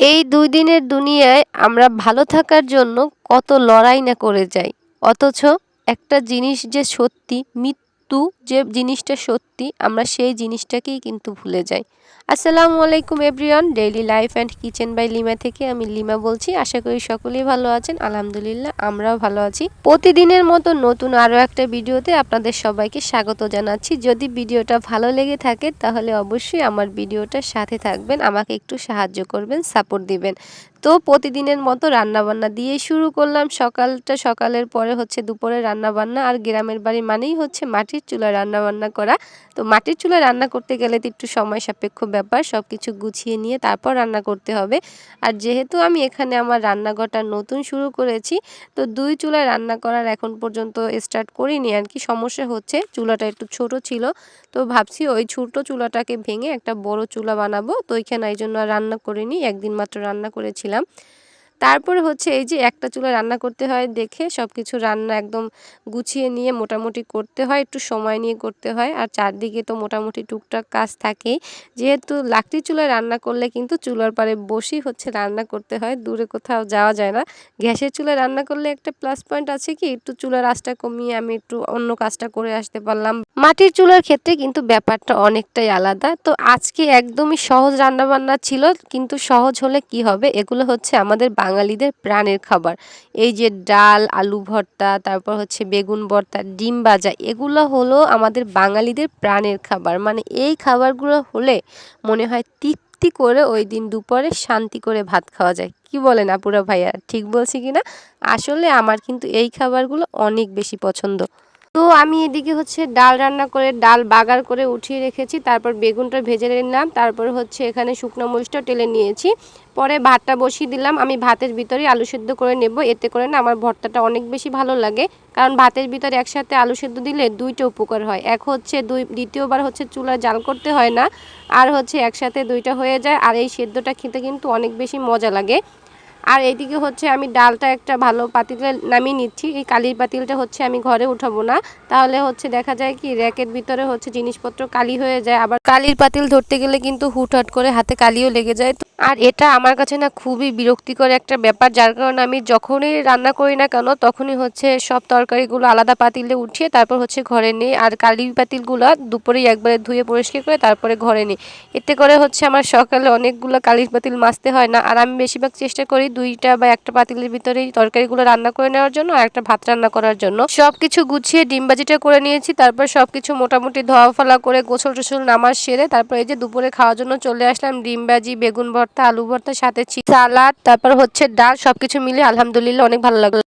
এই দুই দিনের দুনিয়ায় আমরা ভালো থাকার জন্য কত লড়াই না করে যাই। অথচ একটা জিনিস যে সত্যি মৃত্যু যে জিনিসটা সত্যি, আমরা সেই জিনিসটাকেই কিন্তু ভুলে যাই। আসসালামু আলাইকুম everyone, daily life and kitchen by Lima থেকে আমি লিমা বলছি। আশা করি সকলেই ভালো আছেন। আলহামদুলিল্লাহ, আমরাও ভালো আছি। প্রতিদিনের মতো নতুন আরও একটা ভিডিওতে আপনাদের সবাইকে স্বাগত জানাচ্ছি। যদি ভিডিওটা ভালো লেগে থাকে, তাহলে অবশ্যই আমার ভিডিওটার সাথে থাকবেন। আমাকে একটু সাহায্য করবেন, সাপোর্ট দিবেন। তো প্রতিদিনের মতো রান্নাবান্না দিয়ে শুরু করলাম। সকালটা সকালের পরে হচ্ছে দুপুরে রান্নাবান্না আর গ্রামের বাড়ি মানেই হচ্ছে মাটির চুলায় রান্নাবান্না করা। তো মাটির চুলায় রান্না করতে গেলে তো একটু সময় সাপেক্ষ ব্যাপার সব কিছু গুছিয়ে নিয়ে তারপর রান্না করতে হবে। আর যেহেতু আমি এখানে আমার রান্নাঘরটা নতুন শুরু করেছি, তো দুই চুলায় রান্না করার এখন পর্যন্ত স্টার্ট করিনি। আর কি সমস্যা হচ্ছে, চুলাটা একটু ছোট ছিল, তো ভাবছি ওই ছোট চুলাটাকে ভেঙে একটা বড় চুলা বানাবো। তো ওইখানে এই জন্য রান্না করিনি, একদিন মাত্র রান্না করেছিলাম। তারপরে হচ্ছে এই যে একটা চুলা রান্না করতে হয় দেখে সব কিছু রান্না একদম গুছিয়ে নিয়ে মোটামুটি করতে হয়, একটু সময় নিয়ে করতে হয়। আর চারদিকে তো মোটামুটি টুকটাক কাজ থাকেই যেহেতু লাকড়ি চুলায় রান্না করলে কিন্তু চুলার পারে বসেই হচ্ছে রান্না করতে হয়, দূরে কোথাও যাওয়া যায় না। গ্যাসের চুলায় রান্না করলে একটা প্লাস পয়েন্ট আছে কি, একটু চুলার আঁচটা কমিয়ে আমি একটু অন্য কাজটা করে আসতে পারলাম। মাটির চুলার ক্ষেত্রে কিন্তু ব্যাপারটা অনেকটাই আলাদা। তো আজকে একদমই সহজ রান্নাবান্না ছিল, কিন্তু সহজ হলে কি হবে? এগুলো হচ্ছে আমাদের বাঙালিদের প্রাণের খাবার। এই যে ডাল, আলু ভর্তা, তারপর হচ্ছে বেগুন ভর্তা, ডিম ভাজা, এগুলো হলো আমাদের বাঙালিদের প্রাণের খাবার। মানে এই খাবারগুলো হলে মনে হয় তৃপ্তি করে ওই দিন দুপুরে শান্তি করে ভাত খাওয়া যায়। কি বলেন আপুরা ভাইয়া, ঠিক বলছি কি না আসলে আমার কিন্তু এই খাবারগুলো অনেক বেশি পছন্দ। তো আমি এদিকে হচ্ছে ডাল রান্না করে, ডাল বাগার করে উঠিয়ে রেখেছি। তারপর বেগুনটা ভেজে নিলাম। তারপর হচ্ছে এখানে শুকনো মরিচটা টেলে নিয়েছি। পরে ভাতটা বসিয়ে দিলাম। আমি ভাতের ভিতরে আলু সেদ্ধ করে নেব। এতে করে না আমার ভর্তাটা অনেক বেশি ভালো লাগে। কারণ ভাতের ভিতরে একসাথে আলু সেদ্ধ দিলে দুইটা উপকার হয়। এক হচ্ছে দুই, দ্বিতীয়বার হচ্ছে চুলা জাল করতে হয় না। আর হচ্ছে একসাথে দুইটা হয়ে যায়। আর এই সেদ্ধটা খেতে কিন্তু অনেক বেশি মজা লাগে। আর এইদিকে হচ্ছে আমি ডালটা একটা ভালো পাতিলে নামিয়ে নিচ্ছি। এই কালির পাতিলটা হচ্ছে আমি ঘরে উঠাবো না। তাহলে হচ্ছে দেখা যায় কি, র্যাকের ভিতরে হচ্ছে জিনিসপত্র কালি হয়ে যায়। আবার কালির পাতিল ধরতে গেলে কিন্তু হুটহাট করে হাতে কালিও লেগে যায়। আর এটা আমার কাছে না খুবই বিরক্তিকর একটা ব্যাপার, যার কারণে আমি যখনই রান্না করি না কেন, তখনই হচ্ছে সব তরকারিগুলো আলাদা পাতিলে উঠিয়ে তারপর হচ্ছে ঘরে নিই। আর কালি পাতিলগুলো দুপুরেই একবারে ধুয়ে পরিষ্কার করে তারপরে ঘরে নিই। এতে করে হচ্ছে আমার সকালে অনেকগুলো কালির পাতিল মাজতে হয় না। আর আমি বেশিরভাগ চেষ্টা করি দুইটা বা একটা পাতিলের ভিতরেই তরকারিগুলো রান্না করে নেওয়ার জন্য আর একটা ভাত রান্না করার জন্য। সবকিছু গুছিয়ে গুছিয়ে ডিমবাজিটা করে নিয়েছি, তারপর সবকিছু মোটামুটি ধোয়া ফলা করে গোসল টোসল নামাজ সেরে তারপর এই যে দুপুরে খাওয়ার জন্য চলে আসলাম ডিমবাজি বেগুন ভর্তা, আলু ভর্তা, সাথে সালাদ, তারপর হচ্ছে ডাল, সবকিছু মিলে আলহামদুলিল্লাহ অনেক ভালো লাগল।